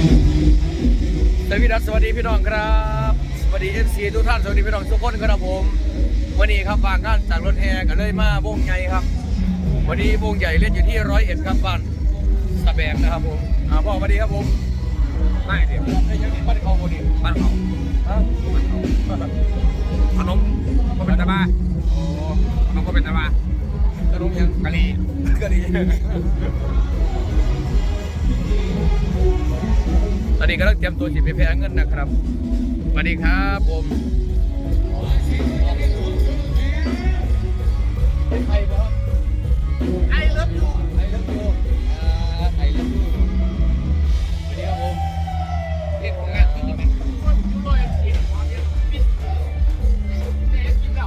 สวัสดีครับสวัสดีพี่น้องครับ สวัสดีเอฟซีทุกท่าน สวัสดีพี่น้องทุกคนครับผมวันนี้ครับบางงานจากรถแห่กันเลยมาวงใหญ่ครับ วันนี้วงใหญ่เล่นอยู่ที่ร้อยเอ็ดครับบ้านสะแบงนะครับผมอ่าพ่อสวัสดีครับผมไม่เดี๋ยวไอ้ยังนี่บ้านเขาพอดีบ้านเขาฮะบ้านเขาขนมก็เป็นตะบ้าโอ้ขนมก็เป็นตะบ้ากระดุมยังกะหรี่ก็ดีตอ นี้ก็ต้องเตรียมตัวสิไปแพ้เงินนะครับสวัสดีครับผมไอ้เลิฟยูไอเลิฟยูอ่าไอเลิฟยูสวัสดีครับผมเล่นของงานจริงไมคนยูโรเอ็นจีความเยปิดเอ็นกินเหล้า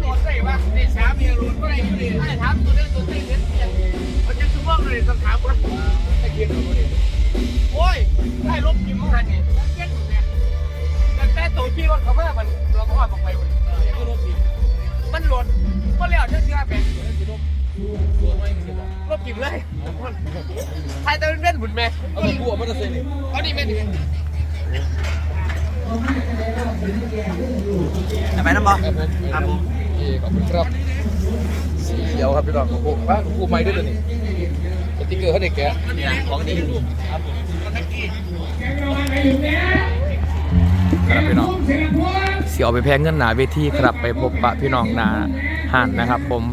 โหลดใส่ปะในสายมีรุ่นก็ได้อยู่ดิไอ้ถามตัวเล่นตัวเต้นเล่นเสียงเขาจะคือว่าเลยต้องถามว่าไอเกียร์ตัวนี้ โอ้ยไอ้ลบกินมั่งหันนี่เก่งเนี่ยแต่แต่ตัวที่ว่าเขาว่ามันเราก็ว่าบอกไปหมดก็รถผิดมันหล่นก็แล้วเชื่อเชื่อเป็นแล้วสิรถตัวไม่เสียบลบกินเลยใครจะเป็นเล่นบุญแม่เอาตัวกู้เอามาตะเซนี่เอานี่แม่ดิจะไปน้ำบอครับผมครับผมเอ้ขอบคุณครับสีเขียวครับพี่น้องของกูบ้านของกูไม่ด้วยตัวนี้ส ติ๊กเกอร์เขาเด็กแกะเนี่ยของดีครับพี่น้องเสียเอาไปแพงเงินหนาเวทีครับไปพบปะพี่น้องหนาห่านนะครับ ผม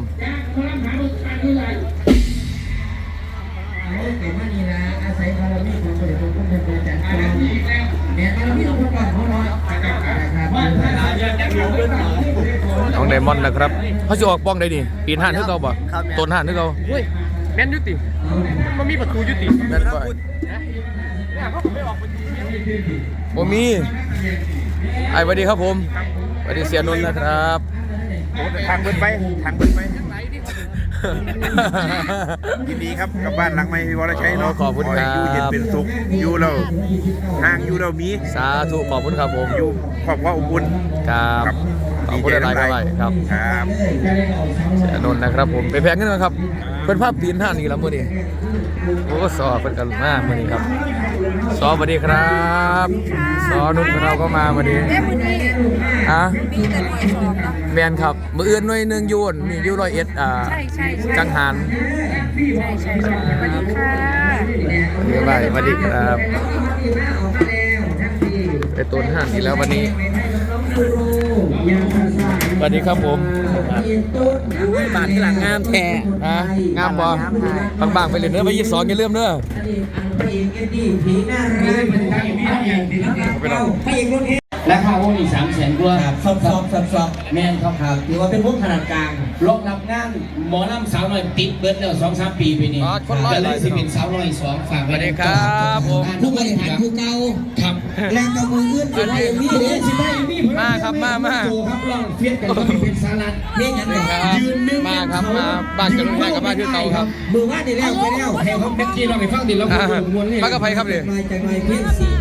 เกิดมานี่นะอาศัยบารมีของพระเดชพระคุณท่านอาจารย์จอมเนี่ยบารมีของพระก่อนเขาน้อยนะครับน้องไดมอนด์นะครับเขาจะออกป้องได้ดิปีนห่านที่เขาบ่ต้นห่านที่เขาเฮ้ยแม่นยุติ มันมีประตูยุติแม่นบ่เนี่ยเขาไม่ออกประตูเนี่ยโมมีไอ้สวัสดีครับผมสวัสดีเสียนนท์นะครับทางเบินไปทางเบินไปยินดีครับกับบ้านหลังใหม่พี่วรชัยเนาะขอบคุณครับอยู่เย็นเป็นสุขอยู่เราห่างอยู่เรามีสาธุขอบคุณครับผมอยู่ครอบครัวอบอุ่นครับครับขอบคุณอะไรไปไปครับครับเสียนนท์นะครับผมไปแพงกันนะครับ เพื่อนภาพปีนห่านนี่แล้วมื่อนี้โอ้สอเพื่อนกันมากมื่อนี้ครับสอสวัสดีครับสอนุ่มของเราก็มาวันนี้เอ้มื้อนี้อะมีแต่หน่วยสอบเนาะ แมนครับมืออื่นหน่วยหนึ่งอยูนนี่อยูร้อยเอ็ดอ่าใช่ใช่ใช่ จังหัน ใช่ใช่ใช่สวัสดีค่ะสวัสดีครับสวัสดีครับ ไปต้นห่านอีกแล้ววันนี้ สวัสดีครับผมบ้านที่หลังงามแท้ฮะงามบ่บางๆไปเลยเนื้อไปยี่สิบสองอย่าลืมเด้อไปลอง ราคาวงอีกสามแสนกว่าครับซอบซอบซอบซอบแม่นครับครับถือว่าเป็นพวกขนาดกลางรองรับงานหมอลำสาวน้อยติดเบิร์ดแล้วสองสามปีไปนี่อ๋อคนร้อยก็เลร้อยยสิเป็นสาวน้อยสองฝากสไว้วัสดีครับผมผู้บริหารผู้เก่าครับแรงกระมืออื่นอยู่ในมีพี่เด้เด้สิได้พี่มาครับมามาโตครับลองเฟียดกันก็เป็นสารัตเพียงอย่างนี้ครับยืนหนึ่งมาครับมาบ้านกันแม่กับบ้านที่เตาครับมือว่าดีแล้วไปแล้วให้เขาเป็นที่เราไปฟังดิเราอ่าคนมวนนี่มากับไผครับเดี๋ยวมาจากหน่อยเพียงสี่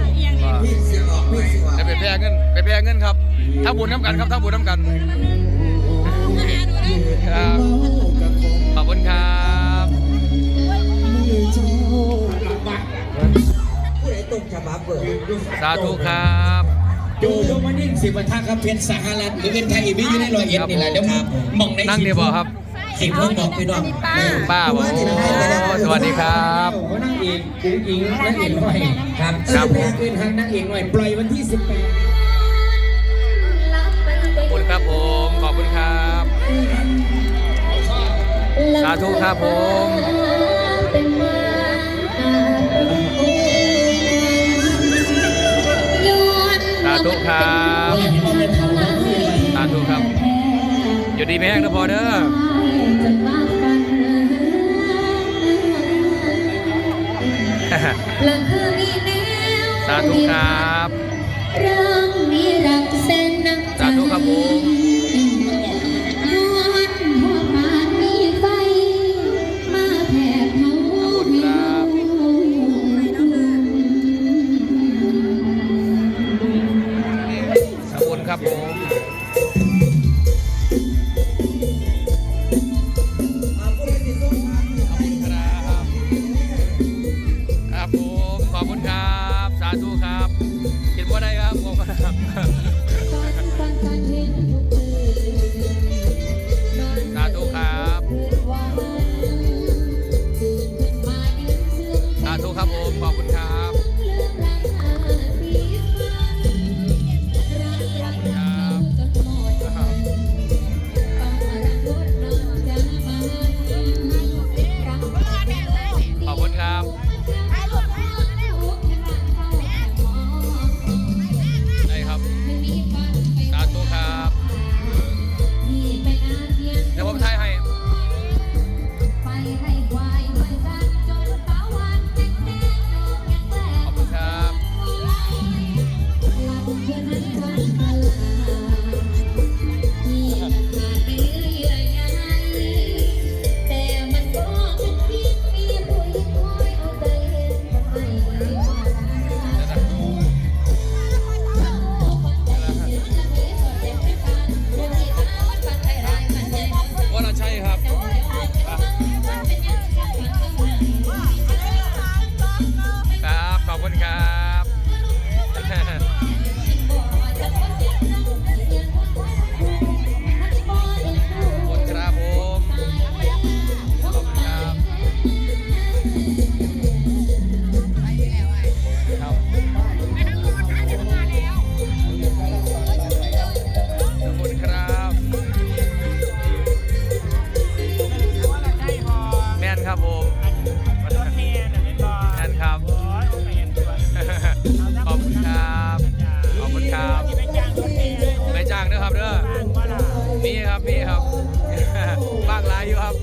แพงเงินไปแพงเงินครับถ้าบุญน้ำกันครับถ้าบุญน้ำกันครับขอบคุณครับผู้ใดตกฉบับเบิกสาธุครับโจโยมานิ่งสิบวันทักครับเพชรสหรัฐหรือเป็นไทยอีกอยู่ในรอยเอ็ดนี่แหละเดี๋ยวมองในนั่งเดียวบ่ครับ สิบเพิ่งบอกพี่น้องป้าบอกโอ้สวัสดีครับเขานั่งเอกกูอิงนั่งเอกหน่อยครับครับแพ้เกินทางนั่งเอกหน่อยปล่อยวันที่สิบแปดขอบคุณครับผมขอบคุณครับสาธุครับผมสาธุครับสาธุครับอยู่ดีไม่แห้งนะพอเด้อ สาธุครับเรื่องนี้รักเส้นนักสาธุครับผม มีครับมีครับบ้างหลายอยู่ครับ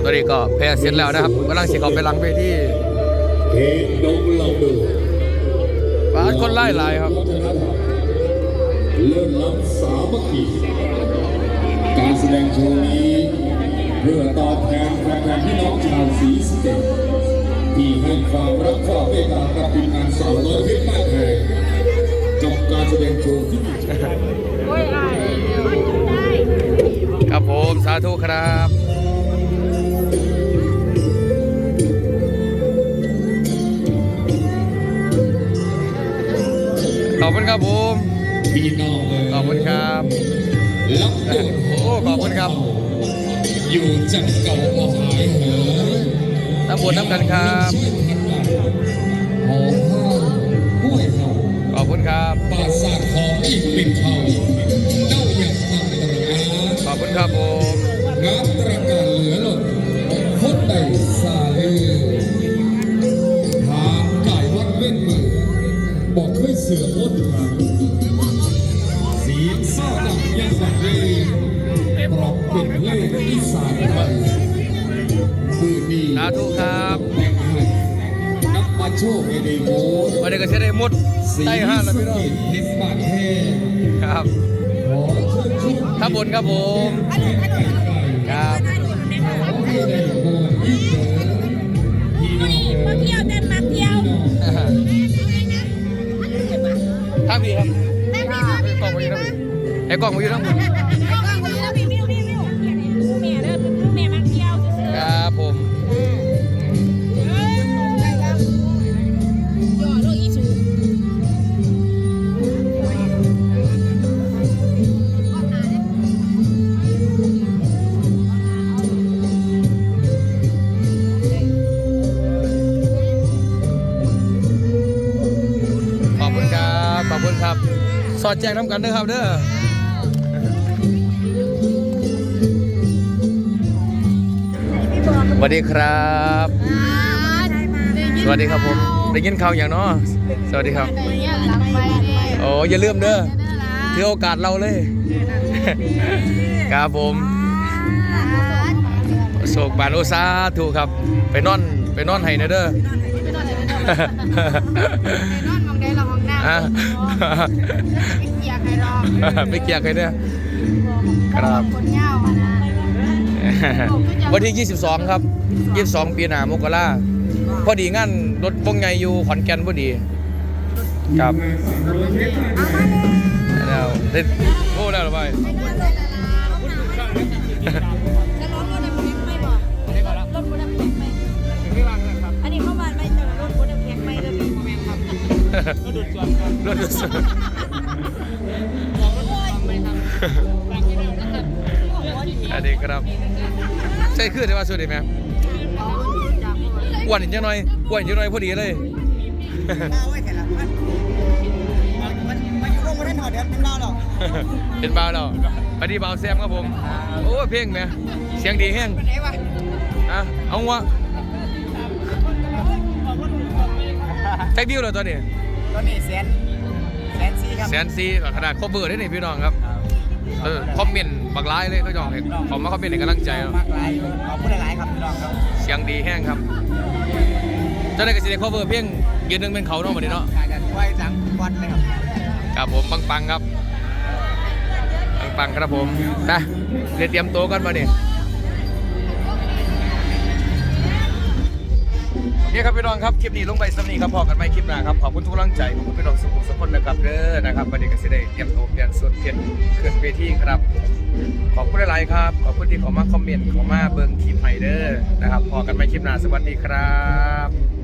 ับตอนนี้ก็แพ้เสร็จแล้วนะครับกำลังสียเขาไปลังไปที่เพชรนกลำดูปาดคนไล่ลายครับเลื่อนล้ำสามัคคีการแสดงโชว์นี้เพื่อตอบแทนแฟนๆพี่น้องชาวสีสะเกษที่ให้ความรักความเมตตากับทีมงานสาวน้อยเพชรบ้านแพงจบการแสดงโชว์ที่ครับผมสาธุครับ อบคุณครับผมพี่น้องเลยขอบคุณครับลับโดดโอ้ขอบคุณครับ อยู่จังเก่าบ่หายเหยน้ำบุญน้ำกันครับช่วยพันบาทหอมห้าวห้วยเห่าขอบคุณครับปราสาทของอีกปิดเขาเล่าอย่างทำตระอาขอบคุณครับผมงามตระการเหลือหล่นคนใดซาลือทางกายวัดเว้นมือบอกเคยเสือมดทางเสียงซ่าดังยังฝันเลยปรอบเป็นเล่ห์อีสานไทยมือนี้สาธุครับแต่งให้นับมาโชคให้ได้โมวันนี้ก็เสียได้หมดสีใต้ห้าแล้วพี่น้องครับขอเชิญชมถ้าบุญครับผมครับให้ได้โมดยิ่งเดินพี่น้องเอ๋ยเที่ยวแต่มาเที่ยว ท่าพี่ครับกล้องมาอยู่ทั้งพี่ไอ้กล้องมาอยู่ทั้งพี่ อดแจงน้ำกันเด้อครับเด้อสวัสดีครับ สวัสดีครับผมได้ยินข่าวอย่างเนาะสวัสดีครับ โอ้อย่าลืมเด้อถือโอกาสเราเลย ครับผมโศกบานโอซาถูกครับ ไปนอนไปนอนให้นะเด้ออ่ะไปเกียร์ใครเนี่ยครับวันที่ 22 ครับ 22 ปีหน้ามกราพอดีงานรถวงใหญ่อยู่ขอนแก่นพอดี ครับแล้วเด็ดโอ้แล้วหรือไม่ รถดูดซ่วมอันนี้ครับ ใช่คือที่ว่าสุดดีไหมอ้วนอีกจังหน่อยอ้วนอีกจังหน่อยพอดีเลยเป็นเบาวแล้วพอดีบ่าวแซมครับผม โอ้เพลงแหม่เสียงดีแห้งอะเอาวะแท็กดิวเลยตอนนี้ ตอนนี้แสนแสนสี่ครับแสนซีขนาดครบเบอร์ได้นี่พี่น้องครับเออคอมเมนต์บักร้ายเลยเขาจองเลยขอมาคอมเมนต์ให้กำลังใจเนาะมากหลายขอบคุณหลายๆครับพี่น้องครับเสียงดีแห้งครับ เจ้าได้กระสิได้ครบเบอร์เพลงยืนหนึ่งเป็นเขาเนาะวันนี้เนาะ การกันไว้จังวัดเลยครับครับผมปังปังๆครับ ปังปังๆครับผมนะเดี๋ยวเตรียมตัวกันมาเนี่ย นี่ครับพี่น้องครับคลิปนี้ลงไปสำนีครับพอกันไหมคลิปหน้าครับขอบคุณทุกกำลังใจขอบคุณพี่น้องสุขุมสุขคนนะครับเด้อนะครับวันนี้ก็สิได้เตรียมตัวเปลี่ยนสวนเปลี่ยนเขื่อนเวทีครับ ขอบคุณหลายๆครับขอบคุณที่เขามาคอมเมนต์เขอมาเบิ่งคลิปไฮเดอร์นะครับพอกันไหมคลิปหน้าสวัสดีครับ